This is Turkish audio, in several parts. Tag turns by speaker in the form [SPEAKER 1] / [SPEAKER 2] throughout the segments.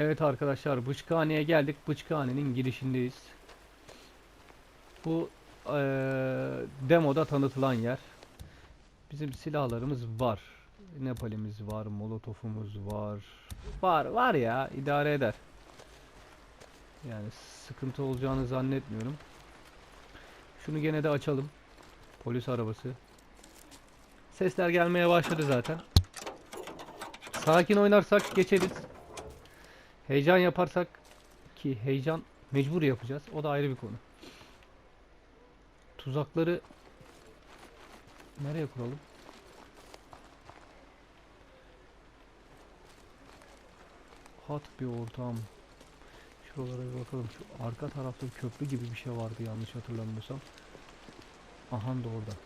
[SPEAKER 1] Evet arkadaşlar Bıçkhane'ye geldik. Bıçkhane'nin girişindeyiz. Bu eee, demoda tanıtılan yer. Bizim silahlarımız var. Nepalimiz var, molotofumuz var. Var, var ya idare eder. Yani sıkıntı olacağını zannetmiyorum. Şunu gene de açalım. Polis arabası. Sesler gelmeye başladı zaten. Sakin oynarsak geçeriz. Heyecan yaparsak ki heyecan mecbur yapacağız. O da ayrı bir konu. Tuzakları nereye kuralım? Hat bir ortam. Şuralara bir bakalım. Şu arka tarafta köprü gibi bir şey vardı yanlış hatırlamıyorsam. Aha da orada.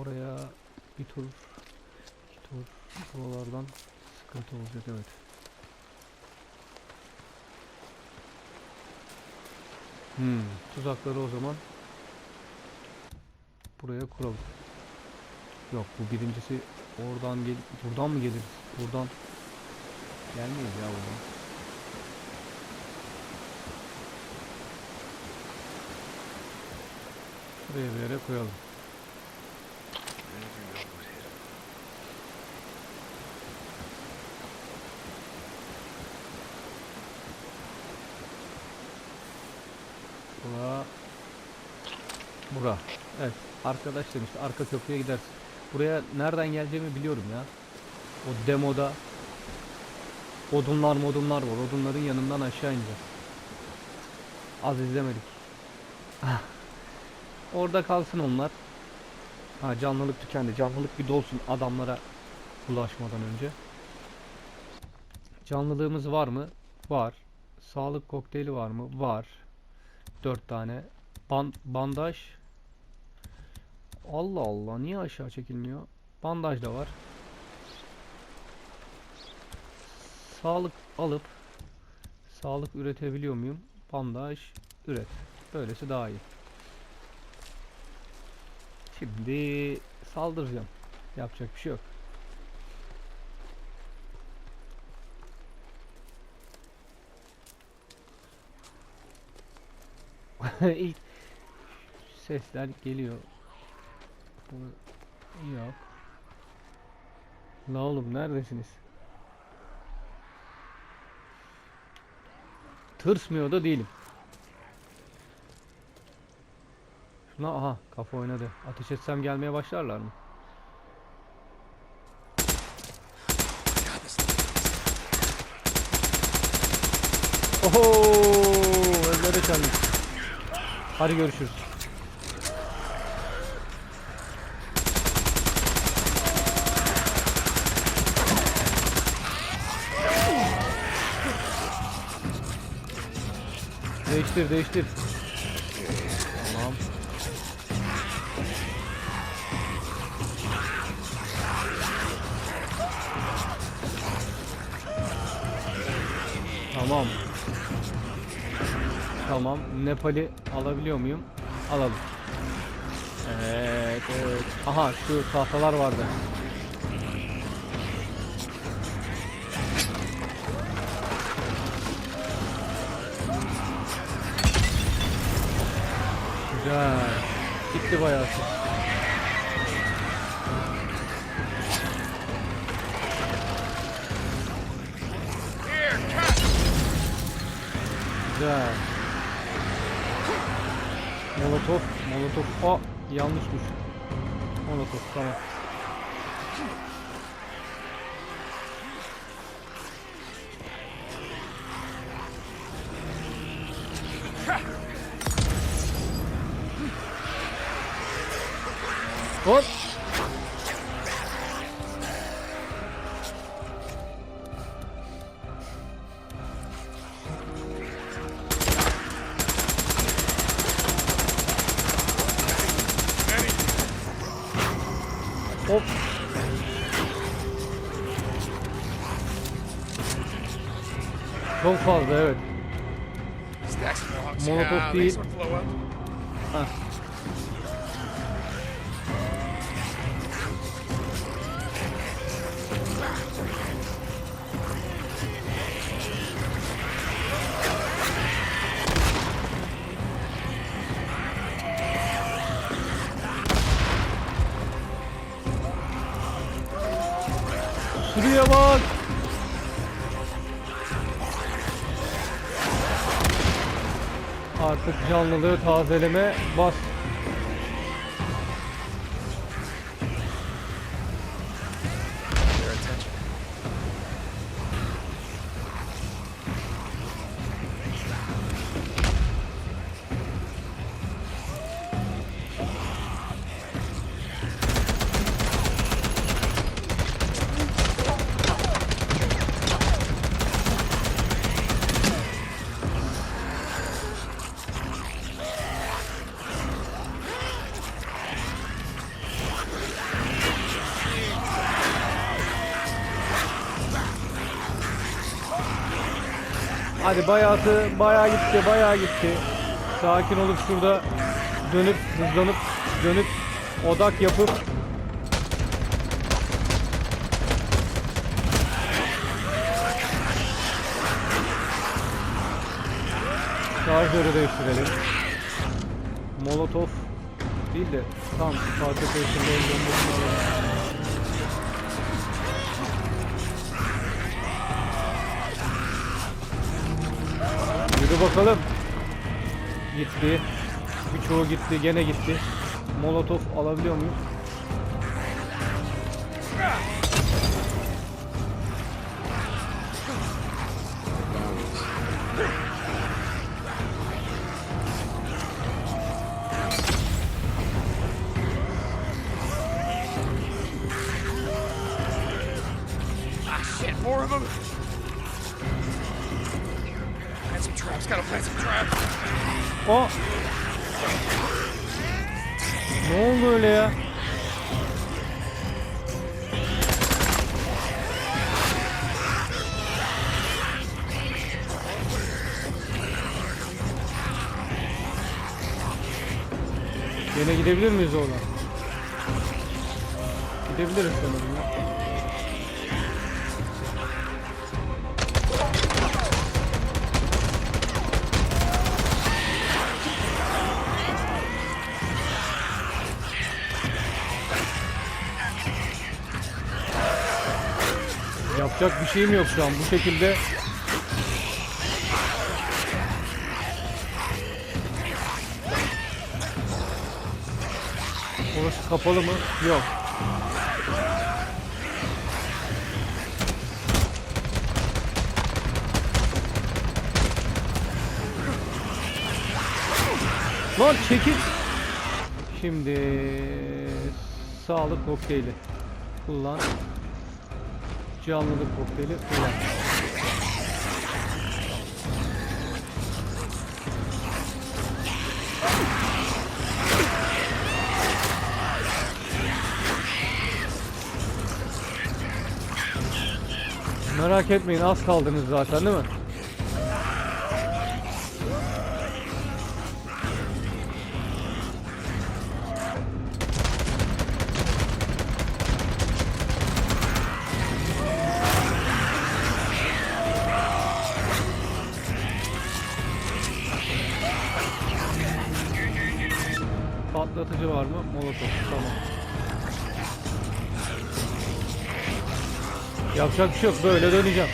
[SPEAKER 1] Oraya bir tur, iki tur buralardan sıkıntı olacak evet. Hmm, tuzakları o zaman buraya kuralım. Yok bu birincisi oradan gel buradan mı geliriz? Buradan gelmeyiz ya buradan. Şuraya bir yere koyalım. Bura Bura. Evet. Arkadaş demişti. Arka köprüye gidersin. Buraya nereden geleceğimi biliyorum ya. O demoda odunlar modunlar var. Odunların yanından aşağı ineceğiz. Az izlemedik. Ah. Orada kalsın onlar. Ha canlılık tükendi. Canlılık bir dolsun adamlara ulaşmadan önce. Canlılığımız var mı? Var. Sağlık kokteyli var mı? Var. 4 tane. Ban bandaj. Allah Allah niye aşağı çekilmiyor? Bandaj da var. Sağlık alıp sağlık üretebiliyor muyum? Bandaj üret. Böylesi daha iyi. Şimdi saldıracağım. Yapacak bir şey yok. İlk sesler geliyor. Yok. La oğlum neredesiniz? Tırsmıyor da değilim. Şuna aha kafa oynadı. Ateş etsem gelmeye başlarlar mı? Oho! Özlere çalmış. Hadi görüşürüz. Değiştir, değiştir. Tamam. Tamam. Tamam. Nepal'i alabiliyor muyum? Alalım. Evet, evet. Aha şu tahtalar vardı. Güzel. Gitti bayağı. Güzel. Molotof, molotof. Aa, yanlış düş. Molotof, tamam. Hop. Şuraya bak. Artık canlılığı tazeleme bas. Hadi bayağı bayağı gitti, bayağı gitti. Sakin olup şurada dönüp hızlanıp dönüp odak yapıp Şarjörü değiştirelim. Molotov değil de tam parça peşinde alalım. Yürü bakalım. Gitti. Birçoğu gitti. Gene gitti. Molotov alabiliyor muyuz? Gidebilir miyiz oradan? Gidebiliriz sanırım ya. Yapacak bir şeyim yok şu an. Bu şekilde kapalı mı? Yok. Lan çekil. Şimdi sağlık kokteyli kullan. Canlılık kokteyli kullan. Merak etmeyin az kaldınız zaten değil mi? Yapacak bir şey yok. Böyle döneceğim.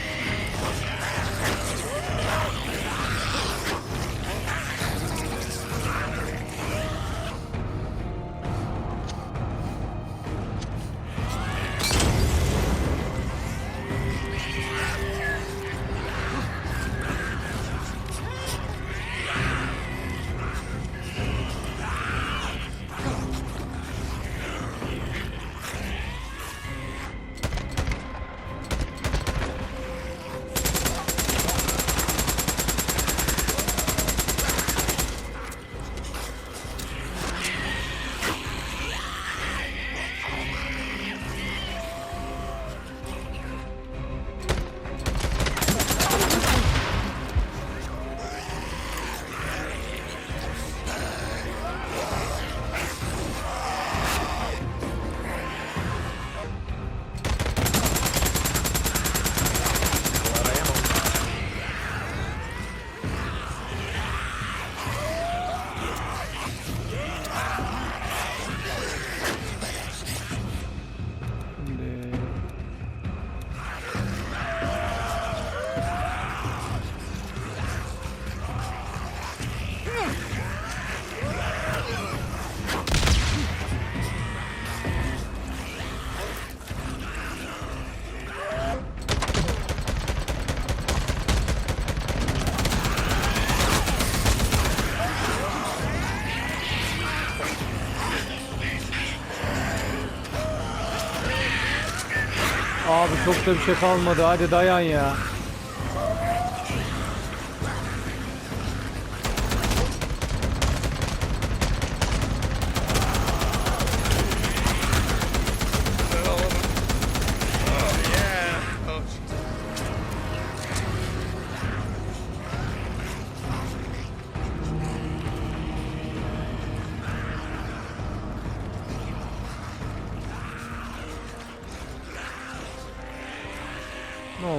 [SPEAKER 1] Çok da bir şey kalmadı. Hadi dayan ya.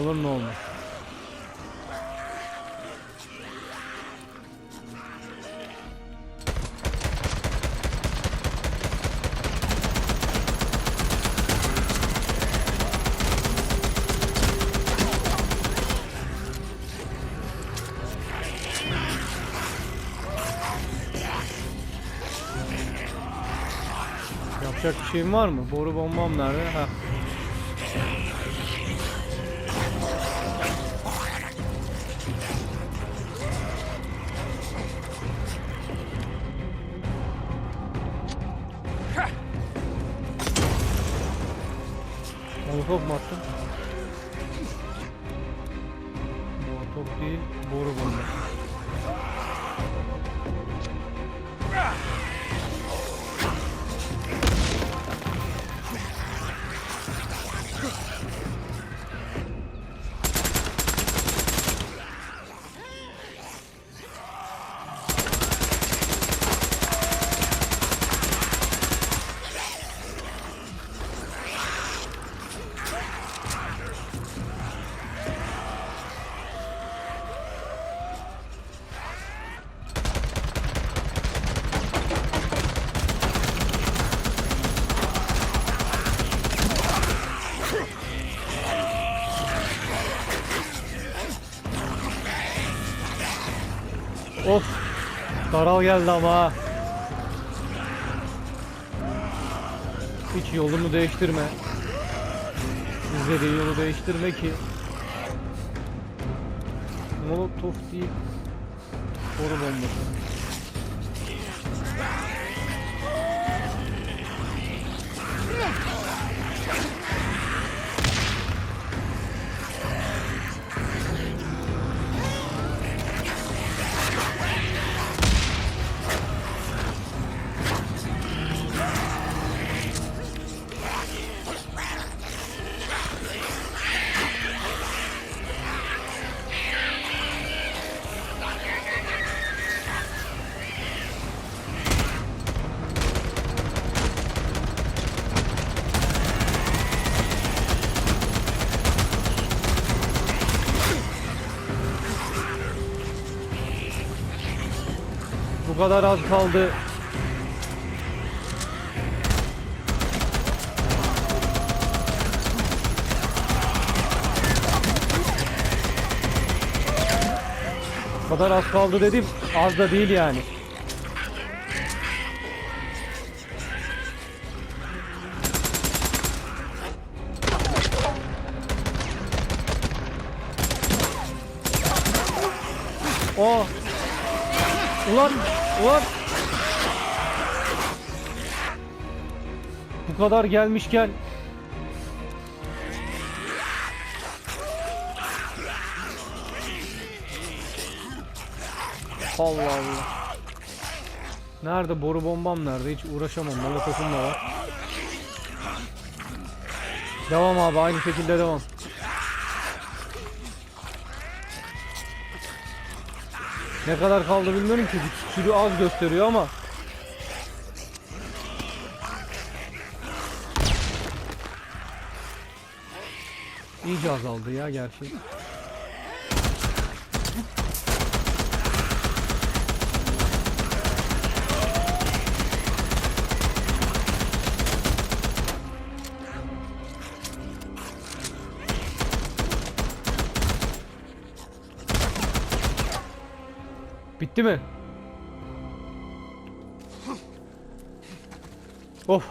[SPEAKER 1] Olur ne olmaz. Yapacak bir şeyim var mı? Boru bombam nerede? Ha. Molotof mu attın? Daral geldi ama. Hiç yolunu değiştirme. İzlediğin yolu değiştirme ki. Molotof değil. Boru bombası. Kadar az kaldı. Bu kadar az kaldı dedim. Az da değil yani. Ulan ulan. Bu kadar gelmişken. Allah Allah. Nerede? Boru bombam nerede? Hiç uğraşamam. Molotofum da var. Devam abi. Aynı şekilde devam Ne kadar kaldı bilmiyorum ki sürü az gösteriyor ama İyice azaldı ya gerçi. Bitti mi? Of.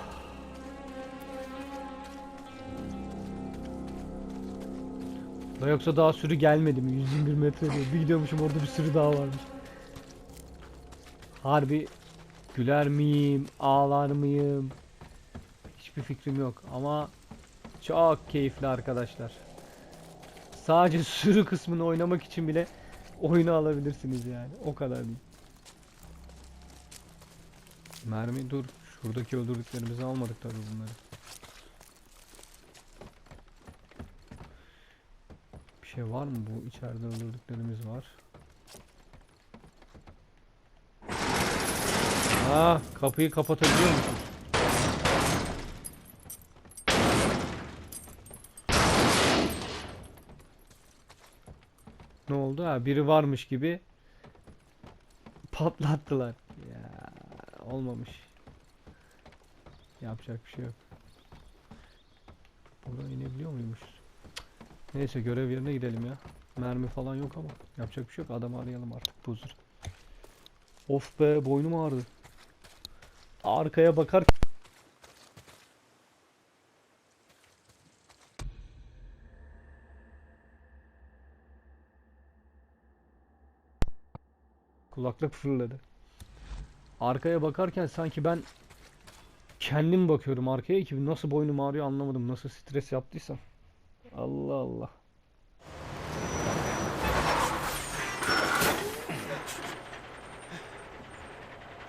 [SPEAKER 1] Da yoksa daha sürü gelmedi mi? 121 metre diyor. Bir gidiyormuşum orada bir sürü daha varmış. Harbi güler miyim, ağlar mıyım? Hiçbir fikrim yok ama Çok keyifli arkadaşlar. Sadece sürü kısmını oynamak için bile oyunu alabilirsiniz yani. O kadar değil. Mermi dur. Şuradaki öldürdüklerimizi almadık tabii bunları. Bir şey var mı bu? içeride öldürdüklerimiz var. Ah, kapıyı kapatabiliyor musun? Ne oldu? Ha, biri varmış gibi patlattılar. Ya olmamış. Yapacak bir şey yok. Buradan inebiliyor muymuşuz? Cık. Neyse görev yerine gidelim ya. Mermi falan yok ama yapacak bir şey yok. Adamı arayalım artık buzur. Of be boynum ağrıdı. Arkaya bakar Kulaklık fırladı. Arkaya bakarken sanki ben kendim bakıyorum arkaya ki nasıl boynum ağrıyor anlamadım. Nasıl stres yaptıysam. Allah Allah.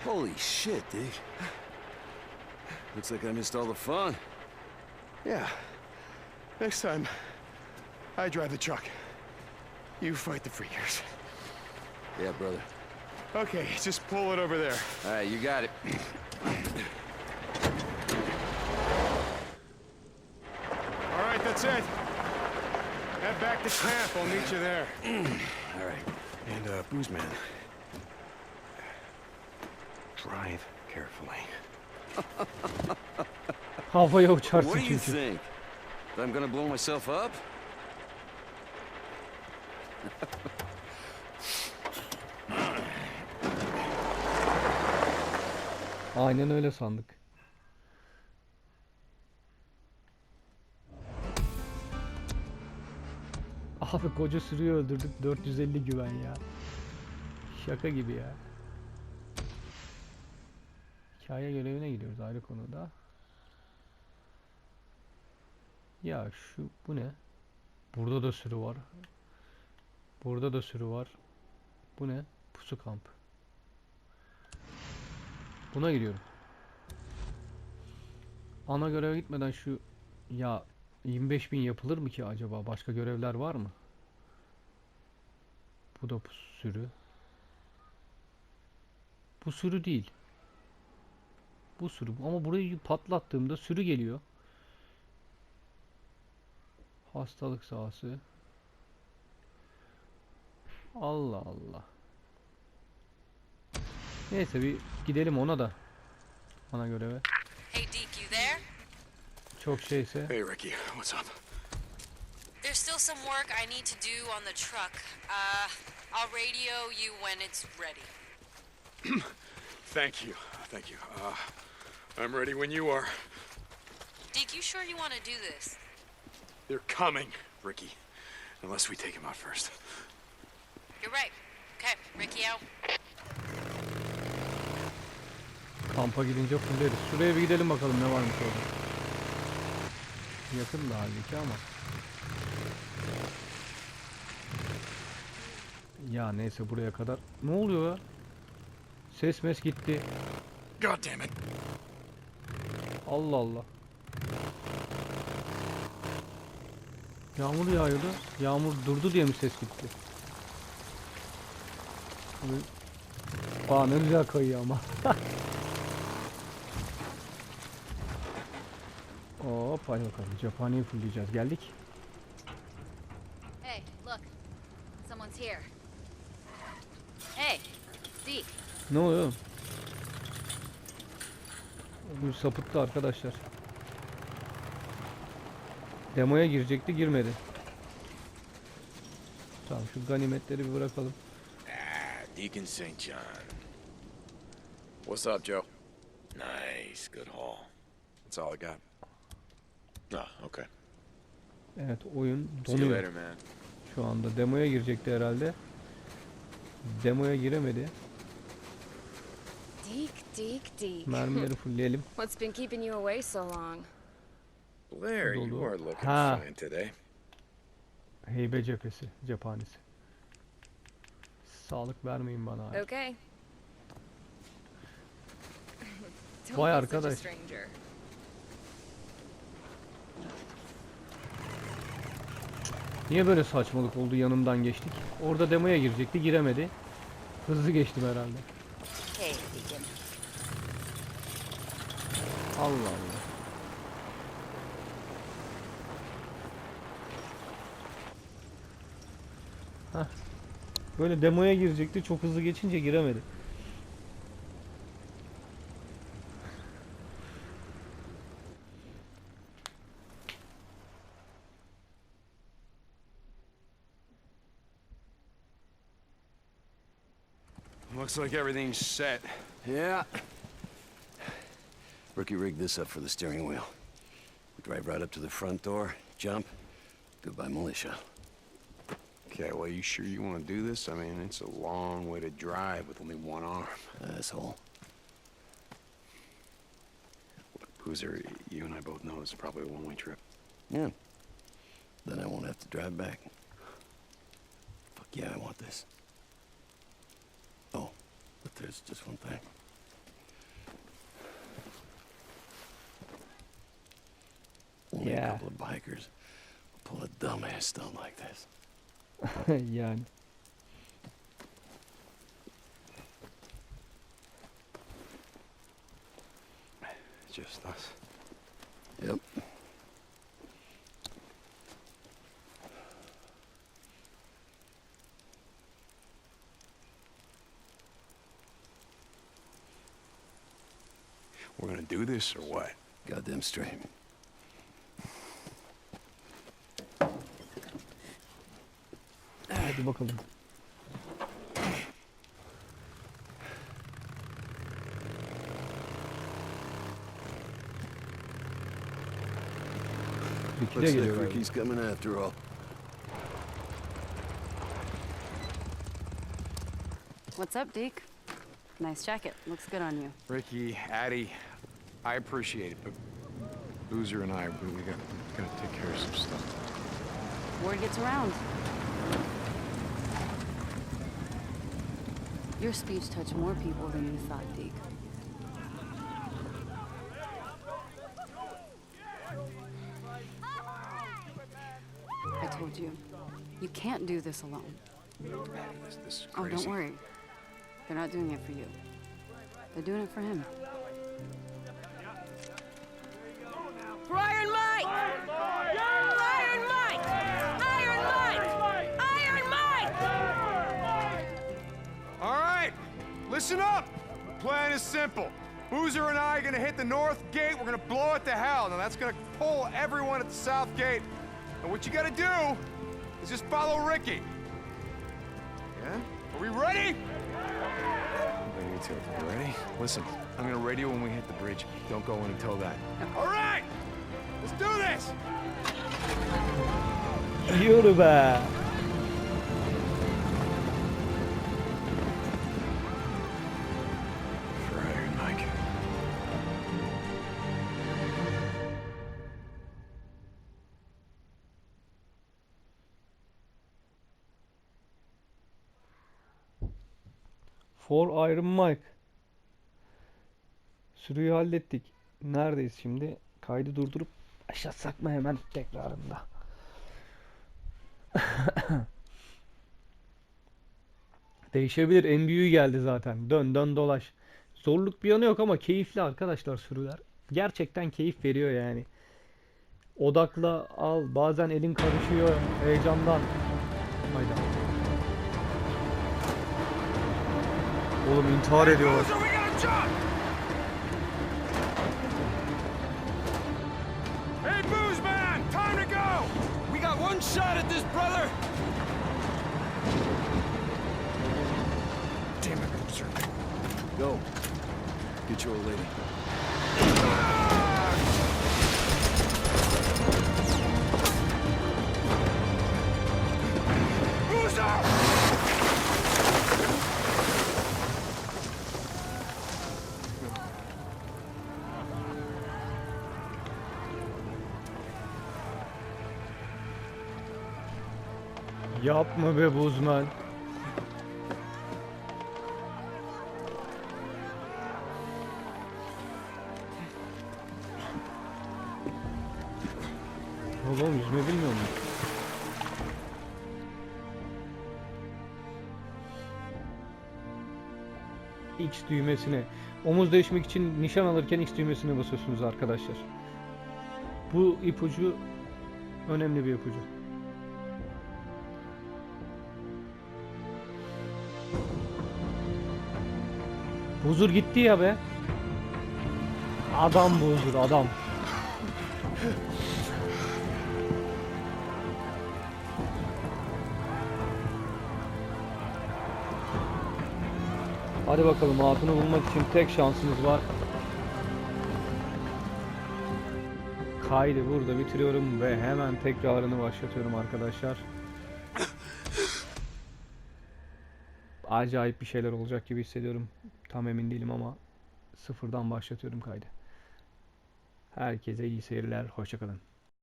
[SPEAKER 2] Holy shit, dude. Looks like I missed all the fun.
[SPEAKER 3] Yeah. Next time, I drive the truck. You fight the freakers.
[SPEAKER 2] Yeah, brother.
[SPEAKER 3] Okay, just pull it over there.
[SPEAKER 2] All right, you got it.
[SPEAKER 3] All right, that's it. Head back to camp. I'll meet you there.
[SPEAKER 2] All right.
[SPEAKER 3] And, uh, booze man. Drive carefully.
[SPEAKER 1] Havaya uçarsın
[SPEAKER 2] What do you
[SPEAKER 1] çünkü.
[SPEAKER 2] think? That I'm gonna blow myself up?
[SPEAKER 1] Aynen öyle sandık. Abi koca sürüyü öldürdük 450 güven ya. Şaka gibi ya. Hikaye görevine gidiyoruz ayrı konuda. Ya şu bu ne? Burada da sürü var. Burada da sürü var. Bu ne? Pusu kamp. Buna gidiyorum. Ana göreve gitmeden şu ya 25 bin yapılır mı ki acaba? Başka görevler var mı? Bu da bu sürü. Bu sürü değil. Bu sürü. Ama burayı patlattığımda sürü geliyor. Hastalık sahası. Allah Allah. Neyse bir gidelim ona da. Ana göreve.
[SPEAKER 4] Hey, Deke, you there?
[SPEAKER 1] Çok şeyse.
[SPEAKER 3] Hey, Ricky. What's up?
[SPEAKER 4] There's still some work I need to do on the truck. Uh, I'll radio you when it's ready.
[SPEAKER 3] Thank you. Thank you. Uh, I'm ready when you are.
[SPEAKER 4] Deke, you sure you want to do this?
[SPEAKER 3] They're coming, Ricky. Unless we take him out first.
[SPEAKER 4] You're right. Okay, Ricky out.
[SPEAKER 1] Kampa gidince fulleriz. Şuraya bir gidelim bakalım ne varmış orada. Yakın da halbuki ama. Ya neyse buraya kadar. Ne oluyor ya? Ses mes gitti.
[SPEAKER 3] God damn it.
[SPEAKER 1] Allah Allah. Yağmur yağıyordu. Yağmur durdu diye mi ses gitti? Aa ne güzel kayıyor ama. Hop hadi bakalım. Cephaneyi fullleyeceğiz. Geldik.
[SPEAKER 5] Hey, look. Someone's here. Hey, Zeke.
[SPEAKER 1] Ne oluyor? Bu sapıttı arkadaşlar. Demoya girecekti girmedi. Tamam şu ganimetleri bir bırakalım.
[SPEAKER 6] Deacon St. John.
[SPEAKER 3] What's up, Joe?
[SPEAKER 6] Nice, good haul.
[SPEAKER 3] That's all I got.
[SPEAKER 6] Oh, okay.
[SPEAKER 1] Evet oyun donuyor
[SPEAKER 6] later, man.
[SPEAKER 1] şu anda. Demoya girecekti herhalde. Demoya giremedi.
[SPEAKER 5] Deke, Deke, Deke.
[SPEAKER 1] Mermileri fullleyelim.
[SPEAKER 5] What's been keeping you away so long?
[SPEAKER 6] Blair, you are looking
[SPEAKER 1] Ha.
[SPEAKER 6] fine today.
[SPEAKER 1] Heybe cephesi, cephanesi. Sağlık vermeyin bana. abi.
[SPEAKER 5] Okay.
[SPEAKER 1] Vay arkadaş. Niye böyle saçmalık oldu yanımdan geçtik? Orada demoya girecekti giremedi. Hızlı geçtim herhalde. Allah Allah. Hah. Böyle demoya girecekti çok hızlı geçince giremedi.
[SPEAKER 3] Looks like everything's set.
[SPEAKER 2] Yeah. Rookie rigged this up for the steering wheel. We drive right up to the front door, jump, goodbye militia.
[SPEAKER 3] Okay, well, you sure you want to do this? I mean, it's a long way to drive with only one arm.
[SPEAKER 2] Asshole.
[SPEAKER 3] Boozer, you and I both know it's probably a one-way trip.
[SPEAKER 2] Yeah. Then I won't have to drive back. Fuck yeah, I want this. There's just one thing. Only a couple of bikers pull a dumbass stunt like this.
[SPEAKER 1] yani.
[SPEAKER 3] Just us. We're gonna do this or what?
[SPEAKER 2] Goddamn straight.
[SPEAKER 1] Hadi bakalım. Ricky de
[SPEAKER 2] Looks
[SPEAKER 1] geliyor
[SPEAKER 2] like
[SPEAKER 1] galiba.
[SPEAKER 2] Ricky's coming after all.
[SPEAKER 7] What's up, Deke? Nice jacket. Looks good on you.
[SPEAKER 3] Ricky, Addie, I appreciate it, but Boozer and I, we, we got, we gotta take care of some stuff.
[SPEAKER 7] Word gets around. Your speech touched more people than you thought, Deke. I told you, you can't do this alone.
[SPEAKER 3] This, this
[SPEAKER 7] Oh, don't worry. They're not doing it for you. They're doing it for him.
[SPEAKER 8] Iron Mike! Iron Mike! Iron Mike! Iron Mike! Iron Mike!
[SPEAKER 3] All right, listen up. The plan is simple. Boozer and I are gonna hit the north gate. We're gonna blow it to hell. Now that's gonna pull everyone at the south gate. And what you gotta do is just follow Ricky. Yeah? Are we ready? I'm ready too. You ready? Listen, I'm gonna radio when we hit the bridge. Don't go in until that. All right, let's do this.
[SPEAKER 1] Yürü be.
[SPEAKER 3] For Iron Mike.
[SPEAKER 1] Sürüyü hallettik. Neredeyiz şimdi? Kaydı durdurup başlatsak mı hemen tekrarında? Değişebilir. En büyüğü geldi zaten. Dön dön dolaş. Zorluk bir yanı yok ama keyifli arkadaşlar sürüler. Gerçekten keyif veriyor yani. Odakla al. Bazen elin karışıyor heyecandan. Hayda. Oğlum intihar ediyorlar.
[SPEAKER 2] Shot at this, brother!
[SPEAKER 3] Damn it, Boozer.
[SPEAKER 2] Go. Get your lady.
[SPEAKER 1] Yapma be buzman. Oğlum yüzme bilmiyor mu? X düğmesine. Omuz değişmek için nişan alırken X düğmesine basıyorsunuz arkadaşlar. Bu ipucu önemli bir ipucu. Huzur gitti ya be. Adam bu huzur adam. Hadi bakalım hatunu bulmak için tek şansımız var. Kaydı burada bitiriyorum ve hemen tekrarını başlatıyorum arkadaşlar. Acayip bir şeyler olacak gibi hissediyorum. Tam emin değilim ama sıfırdan başlatıyorum kaydı. Herkese iyi seyirler. Hoşçakalın.